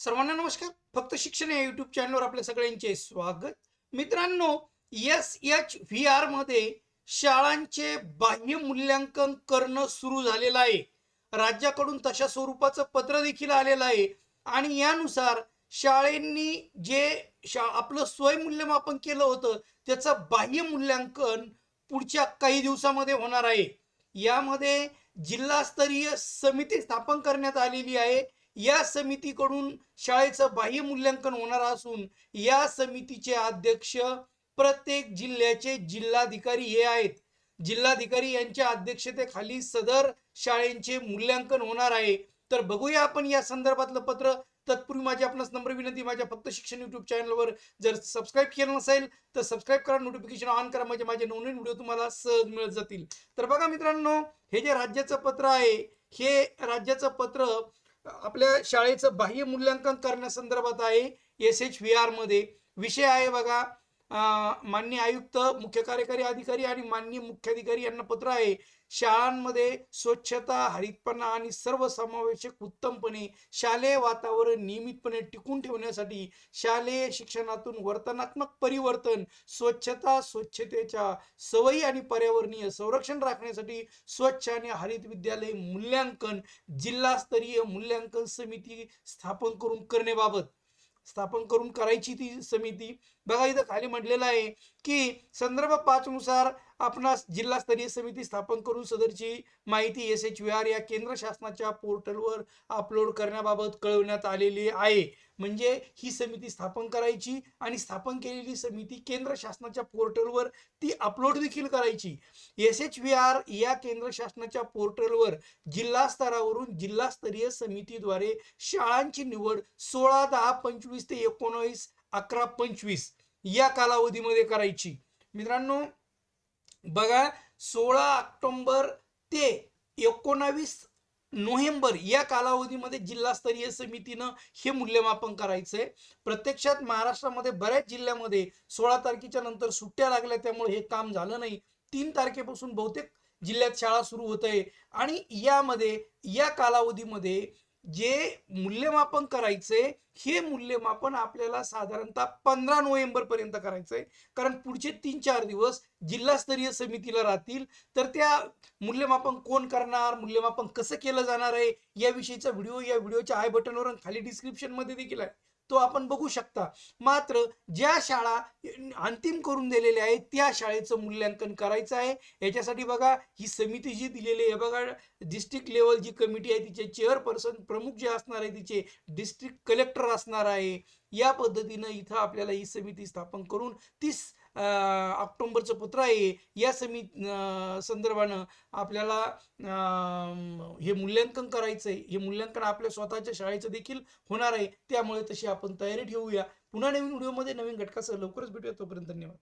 सर्वांना नमस्कार. फक्त शिक्षण या युट्यूब चॅनलवर आपल्या सगळ्यांचे स्वागत. मित्रांनो एस एच व्ही आरमध्ये शाळांचे बाह्य मूल्यांकन करणं सुरू झालेलं आहे. राज्याकडून तशा स्वरूपाचं पत्र देखील आलेलं आहे. आणि यानुसार शाळेंनी जे शा आपलं स्वयंमूल्यमापन केलं होतं त्याचं बाह्य मूल्यांकन पुढच्या काही दिवसामध्ये होणार आहे. यामध्ये जिल्हास्तरीय समिती स्थापन करण्यात आलेली आहे. या समितीकडून शाळेचं बाह्य मूल्यांकन होणार असून या समितीचे अध्यक्ष प्रत्येक जिल्ह्याचे जिल्हाधिकारी हे आहेत. जिल्हाधिकारी यांच्या अध्यक्षतेखाली सदर शाळेंचे मूल्यांकन होणार आहे. तर बघूया आपण या संदर्भातलं पत्र. तत्पूर्वी माझी आपणास नम्र विनंती माझ्या फक्त शिक्षण युट्यूब चॅनलवर जर सबस्क्राईब केलं नसेल तर सबस्क्राईब करा नोटिफिकेशन ऑन करा म्हणजे माझे नवनवीन व्हिडिओ तुम्हाला सहज मिळत जातील. तर बघा मित्रांनो हे जे राज्याचं पत्र आहे हे राज्याचं पत्र आपल्या शाळेचं बाह्य मूल्यांकन करण्यासंदर्भात आहे एस एच व्ही आरमध्ये. विषय आहे बघा मान्य आयुक्त मुख्य कार्यकारी अधिकारी आणि मान्य मुख्याधिकारी यांना पत्र आहे. शाळांमध्ये स्वच्छता हरितपणा आणि सर्वसमावेशक उत्तमपणे शालेय वातावरण नियमितपणे टिकून ठेवण्यासाठी शालेय शिक्षणातून वर्तनात्मक परिवर्तन स्वच्छता स्वच्छतेच्या सवयी आणि पर्यावरणीय संरक्षण राखण्यासाठी स्वच्छ आणि हरित विद्यालय मूल्यांकन जिल्हास्तरीय मूल्यांकन समिती स्थापन करून करण्याबाबत स्थापन करून करायची ती समिती. बघा इथं खाली म्हटलेलं आहे की संदर्भ पाच नुसार आपणास जिल्हास्तरीय समिती स्थापन करून सदरची माहिती एस एच व्ही आर या केंद्र शासनाच्या पोर्टलवर अपलोड करण्याबाबत कळवण्यात आलेली आहे. म्हणजे ही समिती स्थापन करायची आणि स्थापन केलेली समिती केंद्र शासनाच्या पोर्टलवर ती अपलोड देखील करायची. एस एच व्ही आर या केंद्र शासनाच्या पोर्टलवर जिल्हा स्तरावरून जिल्हास्तरीय समितीद्वारे शाळांची निवड सोळा दहा पंचवीस ते एकोणावीस अकरा पंचवीस या कालावधीमध्ये करायची. मित्रांनो बघा सोळा ऑक्टोंबर ते एकोणावीस नोव्हेंबर या कालावधीमध्ये जिल्हास्तरीय समितीनं हे मूल्यमापन करायचंय. प्रत्यक्षात महाराष्ट्रामध्ये बऱ्याच जिल्ह्यामध्ये सोळा तारखेच्या नंतर सुट्ट्या लागल्या त्यामुळे हे काम झालं नाही. तीन तारखेपासून बहुतेक जिल्ह्यात शाळा सुरू होत आहे. आणि यामध्ये या कालावधीमध्ये जे मूल्यमापन करायचंय हे मूल्यमापन आपल्याला साधारणतः पंधरा नोव्हेंबर पर्यंत करायचंय. कारण पुढचे तीन चार दिवस जिल्हास्तरीय समितीला राहतील. तर त्या मूल्यमापन कोण करणार मूल्यमापन कसं केलं जाणार आहे याविषयीचा व्हिडिओ या व्हिडिओच्या आय बटनवर खाली डिस्क्रिप्शनमध्ये देखील आहे. तो आपण बघू शकता. मात्र ज्या शाळा अंतिम करून दिलेल्या आहेत त्या शाळेचं मूल्यांकन करायचं आहे. याच्यासाठी बघा ही समिती जी दिलेली आहे बघा डिस्ट्रिक्ट लेवल जी कमिटी आहे तिचे चेअरपर्सन प्रमुख जे असणार आहे तिचे डिस्ट्रिक्ट कलेक्टर असणार आहे. या पद्धतीनं इथं आपल्याला ही समिती स्थापन करून तीस ऑक्टोंबरचं पत्र आहे. या समिती संदर्भानं आपल्याला हे मूल्यांकन करायचं आहे हे मूल्यांकन आपल्या स्वतःच्या शाळेचं देखील होणार आहे. त्यामुळे तशी आपण तयारी ठेवूया. पुन्हा नवीन व्हिडिओमध्ये नवीन घटकासह लवकरच भेटूया. तोपर्यंत धन्यवाद.